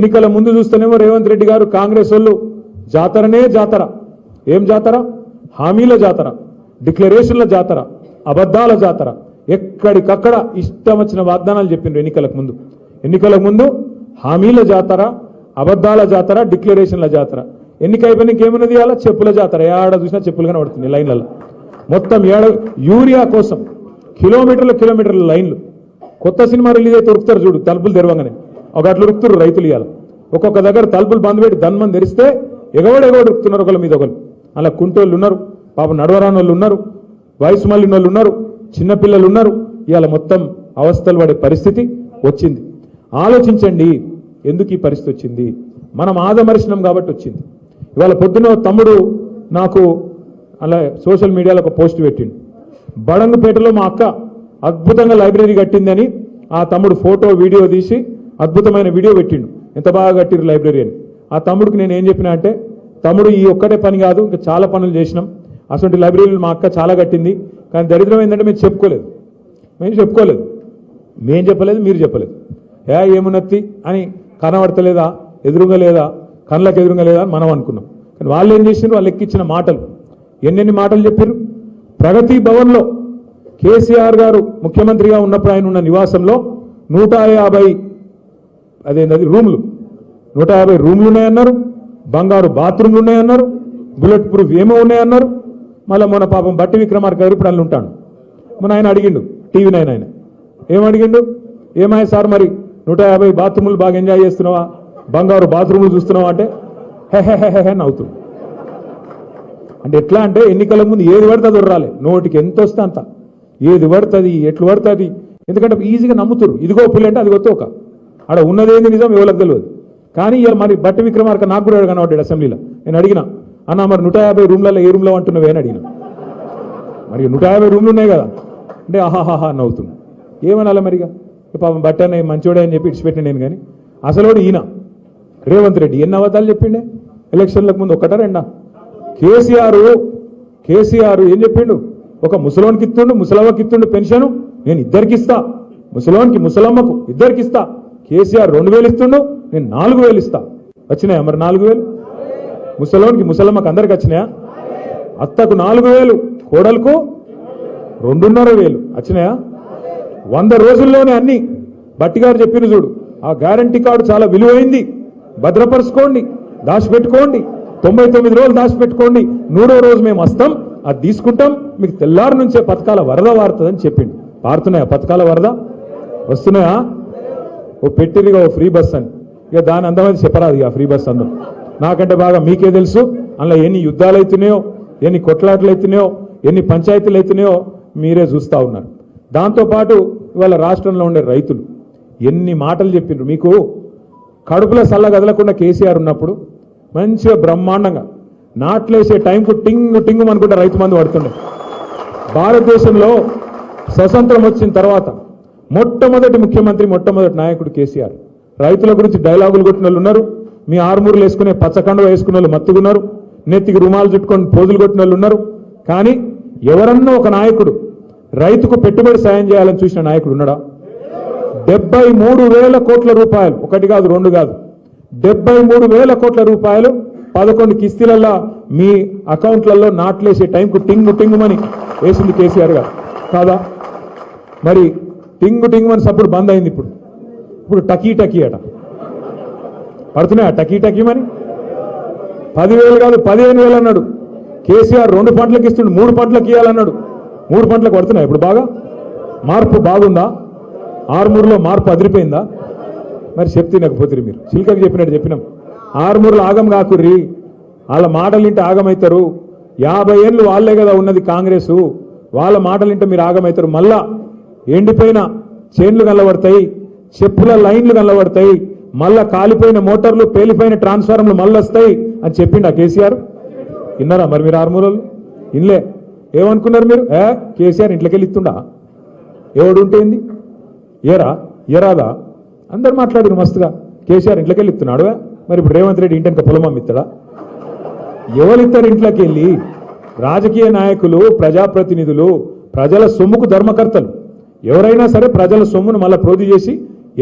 ఎన్నికల ముందు చూస్తేనేమో రేవంత్ రెడ్డి గారు కాంగ్రెస్ వాళ్ళు జాతరనే జాతర. ఏం జాతర? హామీల జాతర డిక్లరేషన్ల జాతర అబద్ధాల జాతర. ఎక్కడికక్కడ ఇష్టం వచ్చిన వాగ్దానాలు చెప్పిండ్రు ఎన్నికలకు ముందు. ఎన్నికలకు ముందు హామీల జాతర అబద్ధాల జాతర డిక్లరేషన్ల జాతర. ఎన్నిక అయిపోయినాక ఏమన్నది అలా చెప్పుల జాతర. ఏడ చూసినా చెప్పులు కనబడుతుంది లైన్లలో. మొత్తం ఏడ? యూరియా కోసం. కిలోమీటర్ల కిలోమీటర్ల లైన్లు. కొత్త సినిమా రిలీజ్ అయితే ఉరుకుతారు చూడు తలుపులు తెరవంగానే. ఒక అట్లా ఉరుకుతారు రైతులు ఇవాళ ఒక్కొక్క దగ్గర తలుపులు బంద్ పెట్టి ధన్మని తెరిస్తే ఎగవడు ఎగవడు ఉరుకుతున్నారు ఒకళ్ళ మీద ఒకరు అలా కుంటోళ్ళు ఉన్నారు పాప నడవరాని వాళ్ళు ఉన్నారు వయసు మళ్ళిన వాళ్ళు ఉన్నారు చిన్నపిల్లలు ఉన్నారు. ఇవాళ మొత్తం అవస్థలు పడే పరిస్థితి వచ్చింది. ఆలోచించండి ఎందుకు ఈ పరిస్థితి వచ్చింది? మనం ఆదమరిచినాం కాబట్టి వచ్చింది. ఇవాళ పొద్దున తమ్ముడు నాకు అలా సోషల్ మీడియాలో ఒక పోస్ట్ పెట్టిండు. బడంగుపేటలో మా అక్క అద్భుతంగా లైబ్రరీ కట్టిందని ఆ తమ్ముడు ఫోటో వీడియో తీసి అద్భుతమైన వీడియో పెట్టిండు. ఎంత బాగా కట్టిరు లైబ్రరీ అని ఆ తమ్ముడికి నేను ఏం చెప్పినా అంటే తమ్ముడు ఈ ఒక్కటే పని కాదు ఇంకా చాలా పనులు చేసినాం. అటువంటి లైబ్రరీలు మా అక్క చాలా కట్టింది. కానీ దరిద్రం ఏంటంటే మేము చెప్పుకోలేదు. మేము చెప్పుకోలేదు. మేం చెప్పలేదు మీరు చెప్పలేదు. ఏ ఏమున్నత్తి అని కనబడతలేదా? ఎదురుగా లేదా? కళ్ళకు ఎదురుగా లేదా? అని మనం అనుకున్నాం. కానీ వాళ్ళు ఏం చేసిండ్రు వాళ్ళు ఎక్కిచ్చిన మాటలు. ఎన్నెన్ని మాటలు చెప్పారు ప్రగతి భవన్లో కేసీఆర్ గారు ముఖ్యమంత్రిగా ఉన్నప్పుడు ఆయన ఉన్న నివాసంలో నూట యాభై అదేంటది రూములు. నూట యాభై రూములు ఉన్నాయన్నారు. బంగారు బాత్రూమ్లు ఉన్నాయన్నారు. బుల్లెట్ ప్రూఫ్ ఏమో ఉన్నాయన్నారు. మళ్ళీ మన పాపం బట్టి విక్రమార్క గారు ఇప్పుడు అల్లు ఉంటాడు. మన ఆయన అడిగిండు టీవీ నైన్ ఆయన. ఏమడిగిండు అడిగిండు? ఏమాయ సార్ మరి నూట యాభై బాత్రూములు బాగా ఎంజాయ్ చేస్తున్నావా? బంగారు బాత్రూములు చూస్తున్నావా అంటే హె హె హె నవ్వుతుంది అంటే ఎట్లా అంటే ఎన్నికల ముందు ఏది పడితే అది నోటికి ఎంత వస్తే అంత. ఏది పడుతుంది ఎట్లు పడుతుంది. ఎందుకంటే ఈజీగా నమ్ముతురు. ఇదిగో పుల్లి అంటే అది ఒక. ఆడ ఉన్నదేంది నిజం ఎవరికి తెలియదు. కానీ ఇవాళ మరి బట్టి విక్రమార్క నాకు కూడా కనబడ్డాడు అసెంబ్లీలో. నేను అడిగిన అన్న మరి నూట యాభై రూమ్లలో ఏ రూమ్లో అంటున్నావే? అని అడిగిన. మరి నూట యాభై రూమ్లు ఉన్నాయి కదా. అంటే ఆహాహాహా నవ్వుతుంది ఏమనాలి మరిగా? పాపం బట్ట అన్నయ్య మంచోడే అని చెప్పి ఇచ్చిపెట్టిన నేను కానీ అసలోడు ఈయన రేవంత్ రెడ్డి ఎన్ని అవతాలు చెప్పిండే? ఎలక్షన్లకు ముందు ఒకటా రెండా? కేసీఆర్ కేసీఆర్ ఏం చెప్పిండు? ఒక ముసలోనికి ఇస్తుండు ముసలమ్మకి ఇస్తుండు పెన్షన్ నేను ఇద్దరికి ఇస్తా. ముసలోనికి ముసలమ్మకు ఇద్దరికి ఇస్తా. కేసీఆర్ రెండు వేలు ఇస్తుండు నేను నాలుగు వేలు ఇస్తా. వచ్చినాయా మరి నాలుగు వేలు? ముసలోనికి ముసలమ్మకి అందరికి వచ్చినాయా? అత్తకు నాలుగు వేలు కోడలకు రెండున్నర వేలు. వచ్చినాయా? వంద రోజుల్లోనే అన్ని. బట్టిగారు చెప్పిన చూడు ఆ గ్యారంటీ కార్డు చాలా విలువైంది. భద్రపరుచుకోండి దాచిపెట్టుకోండి. తొంభై తొమ్మిది రోజులు దాచిపెట్టుకోండి. నూరో రోజు మేము వస్తాం అది తీసుకుంటాం. మీకు తెల్లారి నుంచే పథకాల వరద వారుతుందని చెప్పిండు. పారుతున్నాయా పథకాల వరద? వస్తున్నాయా? ఓ పెట్టిరిగా ఓ ఫ్రీ బస్ అని. ఇక దాని అందమైన చెప్పరాదు ఇక ఫ్రీ బస్ అందం నాకంటే బాగా మీకే తెలుసు. అందులో ఎన్ని యుద్ధాలు అవుతున్నాయో ఎన్ని కొట్లాటలు అవుతున్నాయో ఎన్ని పంచాయతీలు అవుతున్నాయో మీరే చూస్తా ఉన్నారు. దాంతోపాటు ఇవాళ రాష్ట్రంలో ఉండే రైతులు ఎన్ని మాటలు చెప్పిండ్రు. మీకు కడుపులో సల్ల కదలకుండా కేసీఆర్ ఉన్నప్పుడు మంచిగా బ్రహ్మాండంగా నాట్లేసే టైంకు టింగ్ టింగు అనుకుంటే రైతు మంది పడుతుండే. భారతదేశంలో స్వతంత్రం వచ్చిన తర్వాత మొట్టమొదటి ముఖ్యమంత్రి మొట్టమొదటి నాయకుడు కేసీఆర్. రైతుల గురించి డైలాగులు కొట్టిన వాళ్ళు ఉన్నారు. మీ ఆర్మూర్లు వేసుకునే పచ్చకండ వేసుకునే వాళ్ళు మత్తుకున్నారు నెత్తికి రుమాలు చుట్టుకొని పోజులు కొట్టిన వాళ్ళు ఉన్నారు. కానీ ఎవరన్నా ఒక నాయకుడు రైతుకు పెట్టుబడి సాయం చేయాలని చూసిన నాయకుడు ఉన్నాడా? డెబ్బై మూడు వేల కోట్ల రూపాయలు. ఒకటి కాదు రెండు కాదు. డెబ్బై మూడు వేల కోట్ల రూపాయలు పదకొండు కిస్తీలల్లో మీ అకౌంట్లలో నాట్లేసే టైంకు టింగు టింగుమని వేసింది కేసీఆర్ గారు. కాదా? మరి టింగు టింగు అని సప్పుడు బంద్ అయింది ఇప్పుడు. ఇప్పుడు టకీ టకీ అట. పడుతున్నాయా టకీ టకీమని పదివేలు కాదు పదిహేను వేలు అన్నాడు. కేసీఆర్ రెండు పంటలకు ఇస్తుండు మూడు పంటలకు ఇవ్వాలన్నాడు మూడు పంటలకు పడుతున్నాయి ఇప్పుడు బాగా? మార్పు బాగుందా? ఆరుమూరులో మార్పు అదిరిపోయిందా? మరి చెప్తే నాకు లేకపోతే మీరు. చిల్కకి చెప్పినట్టు చెప్పినాం. ఆరుమూరులో ఆగం కాకుర్రి. వాళ్ళ మాటలు ఇంటే ఆగమవుతారు యాభై ఏళ్ళు వాళ్ళే కదా ఉన్నది కాంగ్రెస్. వాళ్ళ మాటలు ఇంటే మీరు ఆగమవుతారు మళ్ళా ఎండిపోయిన చేన్లు కనబడతాయి చెప్పుల లైన్లు కనబడతాయి మళ్ళా కాలిపోయిన మోటార్లు పేలిపోయిన ట్రాన్స్ఫార్మర్లు మళ్ళీ వస్తాయి అని చెప్పిండు ఆ కేసీఆర్? విన్నారా మరి మీరు ఆరుమూరలు ఇన్లే. ఏమనుకున్నారు మీరు? ఏ? కేసీఆర్ ఇంట్లోకి వెళ్ళి ఇస్తుండా? ఎవడు ఉంటేంది ఏరా? ఏరాదా? అందరు మాట్లాడారు మస్తుగా. కేసీఆర్ ఇంట్లోకి వెళ్ళి ఇస్తున్నాడు మరి ఇప్పుడు రేవంత్ రెడ్డి ఇంటి పొలం అమ్మిస్తాడా ఎవరిద్దరు ఇంట్లోకి వెళ్ళి రాజకీయ నాయకులు ప్రజాప్రతినిధులు ప్రజల సొమ్ముకు ధర్మకర్తలు. ఎవరైనా సరే ప్రజల సొమ్మును మళ్ళీ ప్రోధి చేసి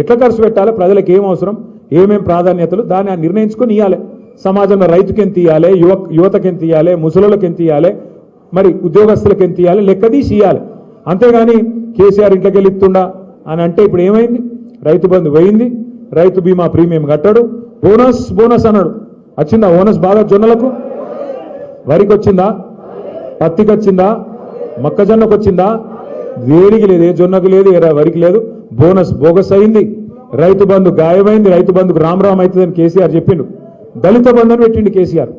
ఎట్లా ఖర్చు పెట్టాలి? ప్రజలకు ఏం అవసరం? ఏమేం ప్రాధాన్యతలు? దాన్ని నిర్ణయించుకొని ఇవ్వాలి సమాజంలో రైతుకి ఎంత ఇవ్వాలి యువ యువతకి ఎంత ఇవ్వాలి ముసలులకు ఎంత ఇవ్వాలి మరి ఉద్యోగస్తులకు ఎంత ఇవ్వాలి లెక్కదీసి ఇవ్వాలి అంతేగాని కేసీఆర్ ఇంట్లోకి వెళ్ళిస్తుండా అని అంటే ఇప్పుడు ఏమైంది? రైతు బంధు పోయింది. రైతు బీమా ప్రీమియం కట్టాడు. బోనస్ బోనస్ అన్నాడు. వచ్చిందా బోనస్ బాగా జొన్నలకు? వరికి వచ్చిందా? పత్తికి వచ్చిందా? మొక్కజొన్నకు వచ్చిందా? వేడికి లేదు ఏ జొన్నకు లేదు ఏ వరికి లేదు. బోనస్ బోగస్ అయింది. రైతు బంధు గాయమైంది. రైతు బంధుకు రామ్ రామ్ అవుతుందని కేసీఆర్ చెప్పిండు. దళిత బంధు అని పెట్టిండు కేసీఆర్.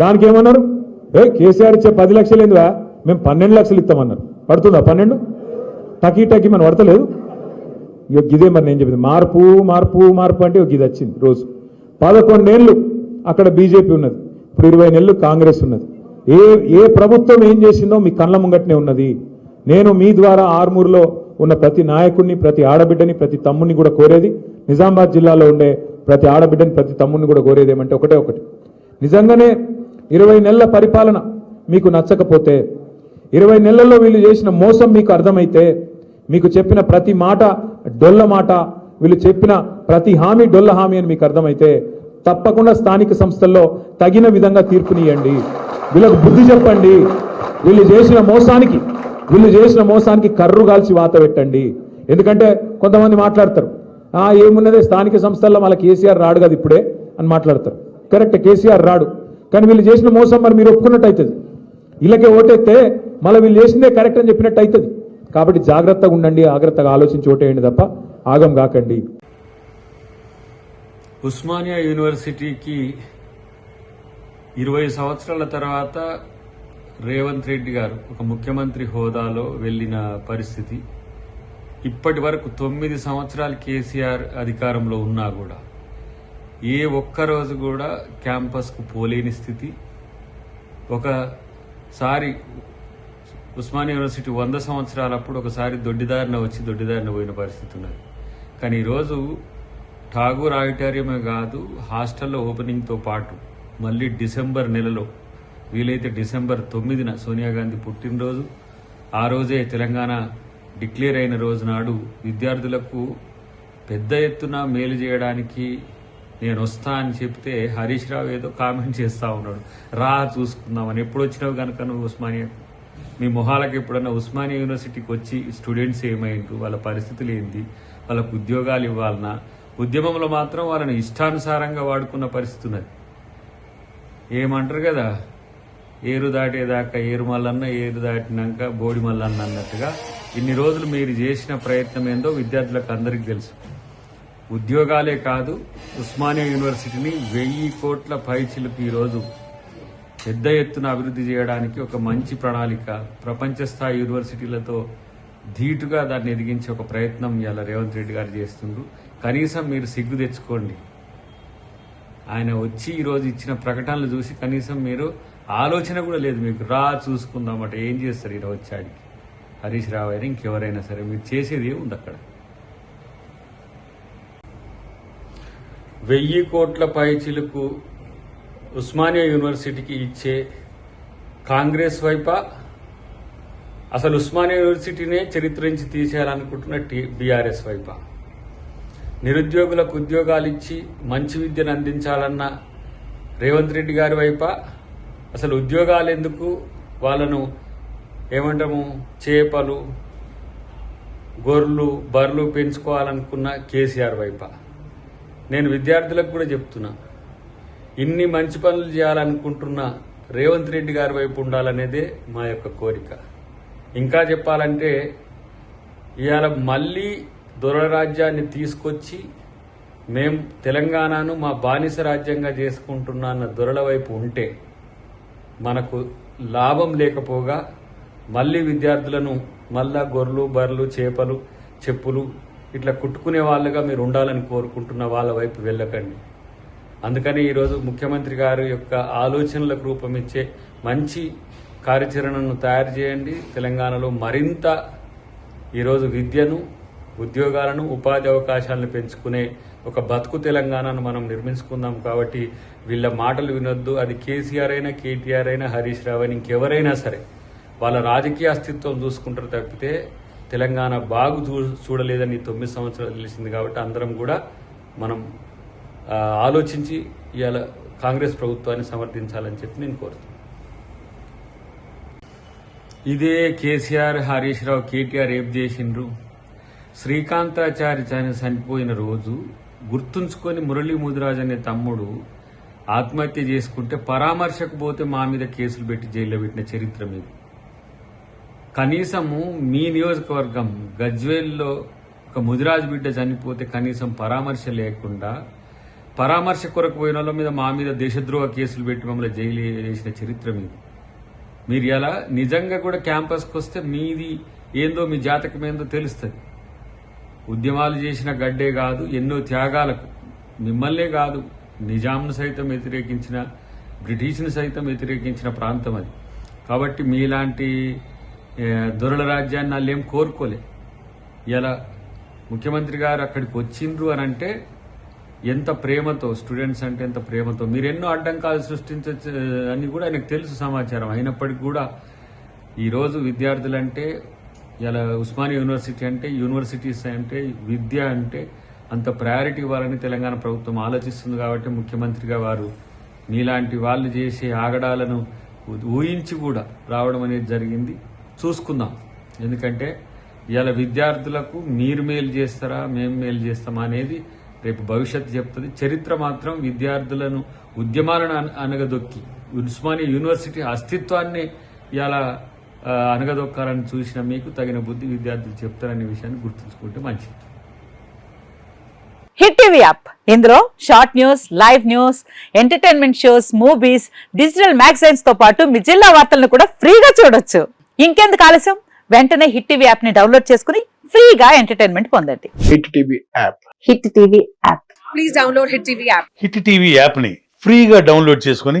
దానికి ఏమన్నారు? ఏ కేసీఆర్ ఇచ్చే పది లక్షలు ఏందివా మేము పన్నెండు లక్షలు ఇస్తామన్నారు. పడుతుందా పన్నెండు? టకీ టకీ మనం పడతలేదు. ఇక గిదే మరి నేను చెప్పింది. మార్పు మార్పు మార్పు అంటే ఒక గిది వచ్చింది రోజు. పదకొండేళ్ళు అక్కడ బీజేపీ ఉన్నది. ఇప్పుడు ఇరవై నెలలు కాంగ్రెస్ ఉన్నది. ఏ ఏ ప్రభుత్వం ఏం చేసిందో మీ కళ్ళ ముంగట్నే ఉన్నది. నేను మీ ద్వారా ఆర్మూర్లో ఉన్న ప్రతి నాయకుడిని ప్రతి ఆడబిడ్డని ప్రతి తమ్ముడిని కూడా కోరేది. నిజామాబాద్ జిల్లాలో ఉండే ప్రతి ఆడబిడ్డని ప్రతి తమ్ముడిని కూడా కోరేది ఏమంటే ఒకటే ఒకటి. నిజంగానే ఇరవై నెలల పరిపాలన మీకు నచ్చకపోతే ఇరవై నెలల్లో వీళ్ళు చేసిన మోసం మీకు అర్థమైతే మీకు చెప్పిన ప్రతి మాట డొల్ల మాట వీళ్ళు చెప్పిన ప్రతి హామీ డొల్ల హామీ అని మీకు అర్థమైతే తప్పకుండా స్థానిక సంస్థల్లో తగిన విధంగా తీర్పునియండి వీళ్ళకు బుద్ధి చెప్పండి. వీళ్ళు చేసిన మోసానికి వీళ్ళు చేసిన మోసానికి కర్రు కాల్చి వాత పెట్టండి. ఎందుకంటే కొంతమంది మాట్లాడతారు. ఆ ఏమున్నదే స్థానిక సంస్థల్లో మళ్ళీ కేసీఆర్ రాడు కదా ఇప్పుడే అని మాట్లాడతారు. కరెక్ట్ కేసీఆర్ రాడు. కానీ వీళ్ళు చేసిన మోసం మరి మీరు ఒప్పుకున్నట్టు అవుతుంది. వీళ్ళకే ఓటేస్తే మళ్ళీ వీళ్ళు చేసిందే కరెక్ట్ అని చెప్పినట్టు అవుతుంది. కాబట్టి జాగ్రత్తగా ఉండండి జాగ్రత్తగా ఆలోచించి ఓటేయండి తప్ప ఆగం కాకండి. ఉస్మానియా యూనివర్సిటీకి ఇరవై సంవత్సరాల తర్వాత రేవంత్ రెడ్డి గారు ఒక ముఖ్యమంత్రి హోదాలో వెళ్ళిన పరిస్థితి. ఇప్పటి వరకు తొమ్మిది సంవత్సరాలు కేసీఆర్ అధికారంలో ఉన్నా కూడా ఏ ఒక్క రోజు కూడా క్యాంపస్కు పోలేని స్థితి. ఒకసారి ఉస్మానియా యూనివర్సిటీ వంద సంవత్సరాలప్పుడు ఒకసారి దొడ్డిదారిన వచ్చి దొడ్డిదారిన పోయిన పరిస్థితి ఉన్నది. కానీ ఈరోజు ఠాగూర్ ఆడిటోరియమే కాదు హాస్టల్లో ఓపెనింగ్తో పాటు మళ్ళీ డిసెంబర్ నెలలో వీలైతే డిసెంబర్ తొమ్మిదిన సోనియా గాంధీ పుట్టినరోజు ఆ రోజే తెలంగాణ డిక్లేర్ అయిన రోజు నాడు విద్యార్థులకు పెద్ద ఎత్తున మేలు చేయడానికి నేను వస్తా అని చెప్తే హరీష్ రావు ఏదో కామెంట్ చేస్తా ఉన్నాడు. రా చూసుకుందామని. ఎప్పుడు వచ్చినావు కనుక నువ్వు ఉస్మానియా? మీ మొహాలకు ఎప్పుడన్నా ఉస్మానియా యూనివర్సిటీకి వచ్చి స్టూడెంట్స్ ఏమైండ్రు? వాళ్ళ పరిస్థితులు ఏంటి వాళ్ళకు ఉద్యోగాలు ఇవ్వాలన్నా ఉద్యమంలో మాత్రం వాళ్ళని ఇష్టానుసారంగా వాడుకున్న పరిస్థితి ఉన్నది ఏమంటారు కదా? ఏరు దాటేదాకా ఏరు మల్లన్న ఏరు దాటినాక బోడి మల్లన్న అన్నట్టుగా ఇన్ని రోజులు మీరు చేసిన ప్రయత్నం ఏందో విద్యార్థులకు అందరికీ తెలుసు. ఉద్యోగాలే కాదు ఉస్మానియా యూనివర్సిటీని వెయ్యి కోట్ల పైచిలకు ఈరోజు పెద్ద ఎత్తున అభివృద్ధి చేయడానికి ఒక మంచి ప్రణాళిక ప్రపంచ స్థాయి యూనివర్సిటీలతో ధీటుగా దాన్ని ఎదిగించే ఒక ప్రయత్నం ఇవాళ రేవంత్ రెడ్డి గారు చేస్తుండ్రు. కనీసం మీరు సిగ్గు తెచ్చుకోండి. ఆయన వచ్చి ఈరోజు ఇచ్చిన ప్రకటనలు చూసి కనీసం మీరు ఆలోచన కూడా లేదు మీకు. రా చూసుకుందామట ఏం చేస్తారు ఇలా వచ్చాడికి హరీష్ రావు అయినా ఇంకెవరైనా సరే మీరు చేసేది ఏముంది అక్కడ? వెయ్యి కోట్ల పైచిలకు ఉస్మానియా యూనివర్సిటీకి ఇచ్చే కాంగ్రెస్ వైపా? అసలు ఉస్మానియా యూనివర్సిటీనే చరిత్రించి తీసేయాలనుకుంటున్న టీ బీఆర్ఎస్ వైపా? నిరుద్యోగులకు ఉద్యోగాలు ఇచ్చి మంచి విద్యను అందించాలన్న రేవంత్ రెడ్డి గారి వైపా? అసలు ఉద్యోగాలు ఎందుకు? వాళ్ళను ఏమంటాము? చేపలు గొర్రెలు బర్రెలు పెంచుకోవాలనుకున్న కేసీఆర్ వైపు. నేను విద్యార్థులకు కూడా చెప్తున్నా ఇన్ని మంచి పనులు చేయాలనుకుంటున్న రేవంత్ రెడ్డి గారి వైపు ఉండాలనేదే మా యొక్క కోరిక. ఇంకా చెప్పాలంటే ఇవాళ మళ్ళీ దొర రాజ్యాన్ని తీసుకొచ్చి మేం తెలంగాణను మా బానిస రాజ్యంగా చేసుకుంటున్నా అన్న దొరల వైపు ఉంటే మనకు లాభం లేకపోగా మళ్ళీ విద్యార్థులను మళ్ళా గొర్రెలు బర్రెలు చేపలు చెప్పులు ఇట్లా కుట్టుకునే వాళ్ళుగా మీరు ఉండాలని కోరుకుంటున్న వాళ్ళ వైపు వెళ్ళకండి. అందుకని ఈరోజు ముఖ్యమంత్రి గారి యొక్క ఆలోచనలకు రూపమిచ్చే మంచి కార్యాచరణను తయారు చేయండి. తెలంగాణలో మరింత ఈరోజు విద్యను ఉద్యోగాలను ఉపాధి అవకాశాలను పెంచుకునే ఒక బతుకు తెలంగాణను మనం నిర్మించుకుందాం కాబట్టి వీళ్ళ మాటలు వినొద్దు. అది కేసీఆర్ అయినా కేటీఆర్ అయినా హరీష్ రావు అయినా ఇంకెవరైనా సరే వాళ్ళ రాజకీయ అస్తిత్వం చూసుకుంటారు తప్పితే తెలంగాణ బాగు చూ చూడలేదని తొమ్మిది సంవత్సరాలు తెలిసింది కాబట్టి అందరం కూడా మనం ఆలోచించి ఇవాళ కాంగ్రెస్ ప్రభుత్వాన్ని సమర్థించాలని చెప్పి నేను కోరుతున్నాను. ఇదే కేసీఆర్ హరీష్ రావు కేటీఆర్ ఏం చేసిండ్రు? శ్రీకాంతాచారి చని- చనిపోయిన రోజు గుర్తుంచుకొని మురళీ ముదిరాజ్ అనే తమ్ముడు ఆత్మహత్య చేసుకుంటే పరామర్శకు పోతే మా మీద కేసులు పెట్టి జైల్లో పెట్టిన చరిత్ర మీద. కనీసము మీ నియోజకవర్గం గజ్వేల్లో ఒక ముదిరాజ్ బిడ్డ చనిపోతే కనీసం పరామర్శ లేకుండా పరామర్శ కొరకు పోయిన వాళ్ళ మీద మా మీద దేశద్రోహ కేసులు పెట్టి మమ్మల్ని జైలు వేసిన చరిత్ర మీద. మీరు ఎలా? నిజంగా కూడా క్యాంపస్కి వస్తే మీది ఏందో మీ జాతకం ఏందో తెలుస్తుంది. ఉద్యమాలు చేసిన గడ్డే కాదు ఎన్నో త్యాగాలకు. మిమ్మల్నే కాదు నిజాంను సైతం వ్యతిరేకించిన బ్రిటిష్ను సైతం వ్యతిరేకించిన ప్రాంతం అది. కాబట్టి మీలాంటి ఏ, దొరల రాజ్యాన్ని వాళ్ళు ఏం కోరుకోలే. ఇలా ముఖ్యమంత్రి గారు అక్కడికి వచ్చిండ్రు అని అంటే ఎంత ప్రేమతో స్టూడెంట్స్ అంటే ఎంత ప్రేమతో మీరు ఎన్నో అడ్డంకాలు సృష్టించ అని కూడా ఆయనకు తెలుసు సమాచారం. అయినప్పటికీ కూడా ఈరోజు విద్యార్థులంటే ఇలా ఉస్మానియా యూనివర్సిటీ అంటే యూనివర్సిటీస్ అంటే విద్య అంటే అంత ప్రయారిటీ ఇవ్వాలని తెలంగాణ ప్రభుత్వం ఆలోచిస్తుంది కాబట్టి ముఖ్యమంత్రిగా వారు మీలాంటి వాళ్ళు చేసే ఆగడాలను ఊహించి కూడా రావడం అనేది జరిగింది. చూసుకుందాం. ఎందుకంటే ఇవాళ విద్యార్థులకు మీరు మేలు చేస్తారా మేము మేలు చేస్తామా అనేది రేపు భవిష్యత్తు చెప్తుంది. చరిత్ర మాత్రం విద్యార్థులను ఉద్యమాలను అనగదొక్కి. ఉస్మానియా యూనివర్సిటీ అస్తిత్వాన్ని ఇలా అనగదొక్కాలని చూసిన మీకు తగిన బుద్ధి విద్యార్థులు చెప్తారనే విషయాన్ని గుర్తుంచుకుంటే మంచిది. Hit TV app. ఇందులో short news live news entertainment shows movies digital మ్యాగజైన్స్తో పాటు మీ జిల్లా వార్తలను కూడా ఫ్రీగా చూడొచ్చు. ఇంకెందుకు ఆలస్యం? వెంటనే హిట్ టీవీ యాప్ని డౌన్లోడ్ చేసుకుని ఫ్రీగా ఎంటర్టైన్మెంట్ పొందండి. Hit TV app. Hit TV app. Please download Hit TV app. Hit TV యాప్ని ఫ్రీగా డౌన్లోడ్ చేసుకొని